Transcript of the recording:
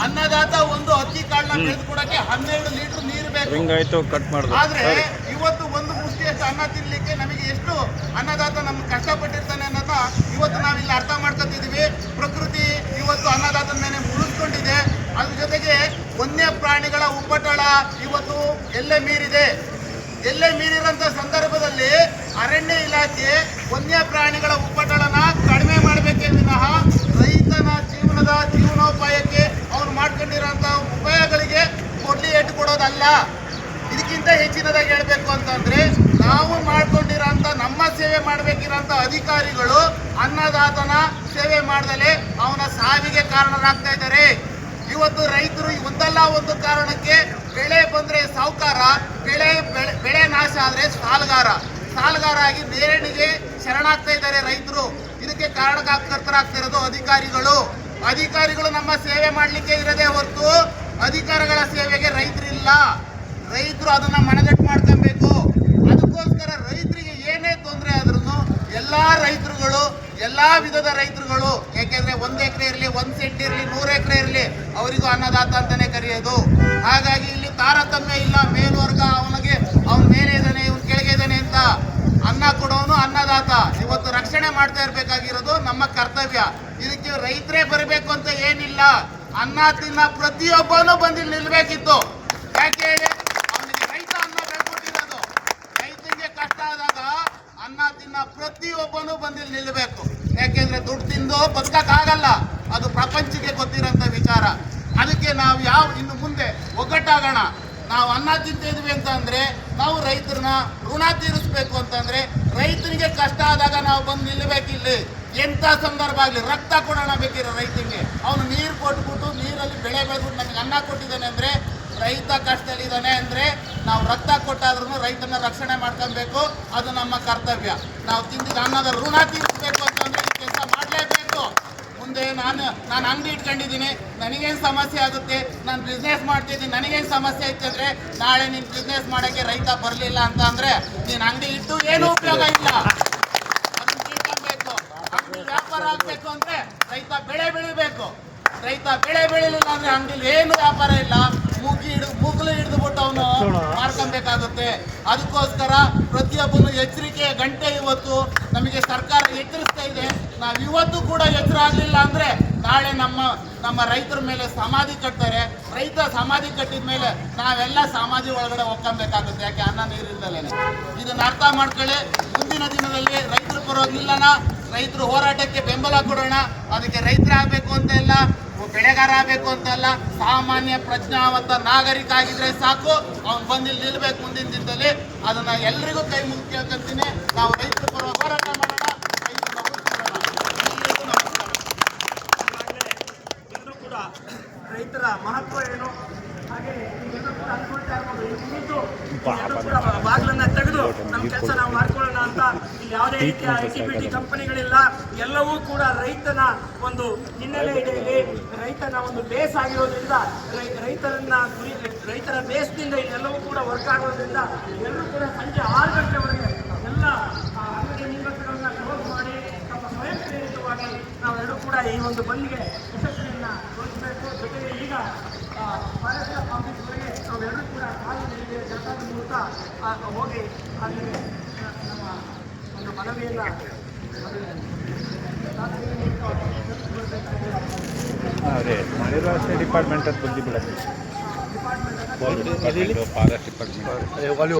ಅನ್ನದಾತ ಒಂದು ಅಕ್ಕಿ ಕಾಳನ್ನ ಬೆಳೆದುಕೊಡಕ್ಕೆ ಹನ್ನೆರಡು ಲೀಟರ್ ನೀರು ಬೇಕು. ಹಿಂಗಾಯ್ತು ಕಟ್ ಮಾಡಿದ್ರು ಆದ್ರೆ ಇವತ್ತು ಒಂದು ಮುಷ್ಟಿಯಷ್ಟು ಅನ್ನ ತಿನ್ಲಿಕ್ಕೆ ನಮಗೆ ಎಷ್ಟು ಅನ್ನದಾತ ನಮ್ಗೆ ಕಷ್ಟಪಟ್ಟಿರ್ತಾನೆ ಅನ್ನೋದನ್ನ ಇವತ್ತು ನಾವಿಲ್ಲಿ ಅರ್ಥ ಮಾಡ್ಕೊತಿದೀವಿ ಪ್ರಕೃತಿ ಇವತ್ತು ಅನ್ನದಾತನ ಮೇಲೆ ಉಳಿಸ್ಕೊಂಡಿದೆ ಅದ್ರ ಜೊತೆಗೆ ವನ್ಯ ಪ್ರಾಣಿಗಳ ಉಪಟಳ ಇವತ್ತು ಎಲ್ಲೇ ಮೀರಿದೆ. ಎಲ್ಲೇ ಮೀರಿರಂತ ಸಂದರ್ಭದಲ್ಲಿ ಅರಣ್ಯ ಇಲಾಖೆ ವನ್ಯ ಪ್ರಾಣಿಗಳ ಉಪಟಳನ ಕಡಿಮೆ ಮಾಡಬೇಕೇ ವಿನಃ ರೈತನ ಜೀವನದ ಜೀವನೋಪಾಯಕ್ಕೆ ಅವನು ಮಾಡ್ಕೊಂಡಿರೋಂಥ ಉಪಾಯಗಳಿಗೆ ಕೊಡ್ಲಿ ಏಟು ಕೊಡೋದಲ್ಲ ಇದಕ್ಕಿಂತ ಹೆಚ್ಚಿನದಾಗಿ ಹೇಳ್ಬೇಕು ಅಂತಂದ್ರೆ, ನಾವು ಮಾಡ್ಕೊಂಡಿರೋಂಥ, ನಮ್ಮ ಸೇವೆ ಮಾಡಬೇಕಿರೋಂಥ ಅಧಿಕಾರಿಗಳು ಅನ್ನದಾತನ ಸೇವೆ ಮಾಡ್ದಲೆ ಅವನ ಸಾವಿಗೆ ಕಾರಣರಾಗ್ತಾ ಇದ್ದಾರೆ. ಇವತ್ತು ರೈತರು ಒಂದಲ್ಲ ಒಂದು ಕಾರಣಕ್ಕೆ ಬೆಳೆ ಬಂದ್ರೆ ಸಾಹುಕಾರ ಬೆಳೆ ಬೆಳೆ- ನಾಶ ಆದ್ರೆ ಸಾಲಗಾರ. ಸಾಲಗಾರ ಆಗಿ ನೇರಣಿಗೆ ಶರಣಾಗ್ತಾ ಇದ್ದಾರೆ ರೈತರು. ಇದಕ್ಕೆ ಕಾರಣಕರ್ತರಾಗ್ತಾ ಇರೋದು ಅಧಿಕಾರಿಗಳು. ಅಧಿಕಾರಿಗಳು ನಮ್ಮ ಸೇವೆ ಮಾಡಲಿಕ್ಕೆ ಇರದೇ ಹೊರತು ಅಧಿಕಾರಿಗಳ ಸೇವೆಗೆ ರೈತರಿಲ್ಲ. ರೈತರು ಅದನ್ನ ಮನದಟ್ಟು ಮಾಡ್ಕೊಬೇಕು. ಅದಕ್ಕೋಸ್ಕರ ರೈತರಿಗೆ ಏನೇ ತೊಂದರೆ ಆದ್ರೂ ಎಲ್ಲಾ ರೈತರುಗಳು, ಎಲ್ಲಾ ವಿಧದ ರೈತರುಗಳು, ಯಾಕೆಂದ್ರೆ ಒಂದ್ ಎಕರೆ ಇರಲಿ, ಒಂದ್ ಸೆಂಟ್ ಇರಲಿ, ನೂರು ಎಕರೆ ಇರಲಿ, ಅವರಿಗೂ ಅನ್ನದಾತ ಅಂತಾನೆ ಕರೆಯೋದು. ಹಾಗಾಗಿ ಇಲ್ಲಿ ತಾರತಮ್ಯ ಇಲ್ಲ, ಮೇಲ್ವರ್ಗ ಅವನಿಗೆ, ಅವ್ನ ಮೇಲೆ ಇದ್ದಾನೆ, ಇವನ್ ಕೆಳಗೆ ಇದ್ದಾನೆ ಅಂತ ಅನ್ನ ಕೊಡೋನು ಅನ್ನದಾತ. ಇವತ್ತು ರಕ್ಷಣೆ ಮಾಡ್ತಾ ಇರಬೇಕಾಗಿರೋದು ನಮ್ಮ ಕರ್ತವ್ಯ. ಇದಕ್ಕೆ ರೈತರೇ ಬರಬೇಕು ಅಂತ ಏನಿಲ್ಲ. ಅನ್ನ ತಿನ್ನ ಪ್ರತಿಯೊಬ್ಬನು ಬಂದು ನಿಲ್ಬೇಕಿತ್ತು. ಯಾಕೆ ಹೇಳಿ? ಅವನಿಗೆ ರೈತ ಅನ್ನ ಬೆಳ್ಕೊಟ್ಟಿರೋದು ರೈತನಿಗೆ ಕಷ್ಟ ಆದಾಗ ಅನ್ನ ತಿನ್ನ ಪ್ರತಿಯೊಬ್ಬನು ಬಂದು ನಿಲ್ಬೇಕು. ಯಾಕೆಂದ್ರೆ ದುಡ್ಡು ತಿಂದು ಬದುಕಕ್ಕಾಗಲ್ಲ. ಅದು ಪ್ರಪಂಚಕ್ಕೆ ಗೊತ್ತಿರೋಂಥ ವಿಚಾರ. ಅದಕ್ಕೆ ನಾವು ಯಾವ ಇನ್ನು ಮುಂದೆ ಒಗ್ಗಟ್ಟಾಗೋಣ. ನಾವು ಅನ್ನ ತಿಂತಿದ್ವಿ ಅಂತಂದರೆ ನಾವು ರೈತರನ್ನ ಋಣ ತೀರಿಸ್ಬೇಕು ಅಂತಂದರೆ ರೈತನಿಗೆ ಕಷ್ಟ ಆದಾಗ ನಾವು ಬಂದು ನಿಲ್ಲಬೇಕಿಲ್ಲಿ ಎಂಥ ಸಂದರ್ಭ ಆಗಲಿ, ರಕ್ತ ಕೊಡೋಣ ಬೇಕಿರೋ ರೈತನಿಗೆ. ಅವನು ನೀರು ಕೊಟ್ಬಿಟ್ಟು ನೀರಲ್ಲಿ ಬೆಳೆ ಬೆಳೆದ್ಬಿಟ್ಟು ನಮಗೆ ಅನ್ನ ಕೊಟ್ಟಿದ್ದಾನೆ ಅಂದ್ರೆ ರೈತ ಕಷ್ಟದಲ್ಲಿದ್ದಾನೆ ಅಂದ್ರೆ ನಾವು ರಕ್ತ ಕೊಟ್ಟಾದ್ರೂ ರೈತನ ರಕ್ಷಣೆ ಮಾಡ್ಕೊಬೇಕು ಅದು ನಮ್ಮ ಕರ್ತವ್ಯ. ನಾವು ತಿಂದಿದ್ದ ಅನ್ನದ ಋಣ ತೀರಿಸಬೇಕು. ನಾನು ನಾನು ಅಂಗಡಿ ಇಟ್ಕೊಂಡಿದ್ದೀನಿ. ನನಗೇನು ಸಮಸ್ಯೆ ಆಗುತ್ತೆ? ನಾನು ಬಿಸ್ನೆಸ್ ಮಾಡ್ತಿದ್ದೀನಿ. ನನಗೇನು ಸಮಸ್ಯೆ ಐತೆ ನಾಳೆ ನೀನು ಬಿಸ್ನೆಸ್ ಮಾಡೋಕ್ಕೆ ರೈತ ಬರಲಿಲ್ಲ ಅಂತ ಅಂದರೆ, ನೀನು ಅಂಗಡಿ ಇಟ್ಟು ಏನು ಉಪಯೋಗ ಇಲ್ಲ. ವ್ಯಾಪಾರ ಆಗ್ಬೇಕು ಅಂದ್ರೆ ರೈತ ಬೆಳೆ ಬೆಳಿಬೇಕು. ರೈತ ಬೆಳೆ ಬೆಳಿಲಿಲ್ಲ ಅಂದ್ರೆ ಅಂಗಡಿಲಿ ಏನು ವ್ಯಾಪಾರ ಇಲ್ಲ. ಮುಗಿ ಹಿಡಿದು ಮುಗಿಲು ಹಿಡಿದ್ಬಿಟ್ಟು ಅವನು ಮಾಡ್ಕೊಬೇಕಾಗುತ್ತೆ ಅದಕ್ಕೋಸ್ಕರ ಪ್ರತಿಯೊಬ್ಬನು ಎಚ್ಚರಿಕೆಯ ಗಂಟೆ ಇವತ್ತು ನಮಗೆ ಸರ್ಕಾರ ಎಚ್ಚರಿಸ್ತಾ ಇದೆ. ನಾವು ಇವತ್ತು ಕೂಡ ಎಚ್ಚರ ಆಗಲಿಲ್ಲ ಅಂದ್ರೆ ನಾಳೆ ನಮ್ಮ ನಮ್ಮ ರೈತರ ಮೇಲೆ ಸಮಾಧಿ ಕಟ್ತಾರೆ. ರೈತ ಸಮಾಧಿ ಕಟ್ಟಿದ ಮೇಲೆ ನಾವೆಲ್ಲ ಸಮಾಧಿ ಒಳಗಡೆ ಒಕ್ಕಬೇಕಾಗುತ್ತೆ ಯಾಕೆ ಅನ್ನ ನೀರಿಲ್ದಲೇ. ಇದನ್ನು ಅರ್ಥ ಮಾಡ್ಕೊಳ್ಳಿ. ಮುಂದಿನ ದಿನದಲ್ಲಿ ರೈತರು ಬರೋದಿಲ್ಲನ ರೈತರು ಹೋರಾಟಕ್ಕೆ ಬೆಂಬಲ ಕೊಡೋಣ. ಅದಕ್ಕೆ ರೈತರಾಗಬೇಕು ಅಂತ ಇಲ್ಲ ಬೆಳೆಗಾರ ಆಗಬೇಕು ಅಂತಲ್ಲ ಸಾಮಾನ್ಯ ಪ್ರಜ್ಞಾವಂತ ನಾಗರಿಕ ಆಗಿದ್ರೆ ಸಾಕು. ಅವ್ನು ಬಂದು ಇಲ್ಲಿ ನಿಲ್ಬೇಕು ಮುಂದಿನ ದಿನದಲ್ಲಿ. ಅದನ್ನ ಎಲ್ರಿಗೂ ಕೈ ಮುಗಿ ಕೇಳ್ಕೊಂತೀನಿ ನಾವು ರೈತರು ಬರುವ ಹೋರಾಟ ಮಾಡೋಣ ಎಲ್ಲರೂ ಕೂಡ ರೈತರ ಮಹತ್ವ ಏನು? ಹಾಗೆ ಕೂಡ ಬಾಗಿಲನ್ನ ತೆಗೆದು ನಮ್ಮ ಕೆಲಸ ನಾವು ಯಾವುದೇ ರೀತಿಯ ಐ ಟಿ ಬಿ ಟಿ ಕಂಪನಿಗಳಿಲ್ಲ ಎಲ್ಲವೂ ಕೂಡ ರೈತನ ಒಂದು ಹಿನ್ನೆಲೆ ಇಲ್ಲಿ ರೈತನ ಒಂದು ಬೇಸ್ ಆಗಿರೋದ್ರಿಂದ ರೈತರನ್ನ ಗುರಿ ರೈತರ ಬೇಸ್ನಿಂದ ಎಲ್ಲವೂ ಕೂಡ ವರ್ಕ್ ಆಗೋದ್ರಿಂದ ಎಲ್ಲರೂ ಕೂಡ ಸಂಜೆ ಆರು ಗಂಟೆವರೆಗೆ ಎಲ್ಲ ಅಂಗಡಿ ಮುಂಗಟ್ಟುಗಳನ್ನ ಕ್ಲೋಸ್ ಮಾಡಿ ತಮ್ಮ ಸ್ವಯಂ ಪ್ರೇರಿತವಾಗಿ ನಾವೆಲ್ಲರೂ ಕೂಡ ಈ ಒಂದು ಬಂದ್ಗೆ ಯಶಸ್ವಿಯನ್ನ ತೋರಿಸಬೇಕು. ಜೊತೆಗೆ ಈಗ ಫಾರೆಸ್ಟ್ ಆಫೀಸ್ವರೆಗೆ ನಾವೆಲ್ಲರೂ ಕೂಡ ಕಾಲು ನೀಡಿ ಜನತಾದ ಮೂಲಕ ಹೋಗಿ ಅಲ್ಲಿ ನಮ್ಮ ಒಂದು ಮನವಿಯನ್ನ ಅದೇ ಅಷ್ಟೇ ಡಿಪಾರ್ಟ್ಮೆಂಟ್ ಅಂತ ಫಾರೆಸ್ಟ್ ಡಿಪಾರ್ಟ್ಮೆಂಟ್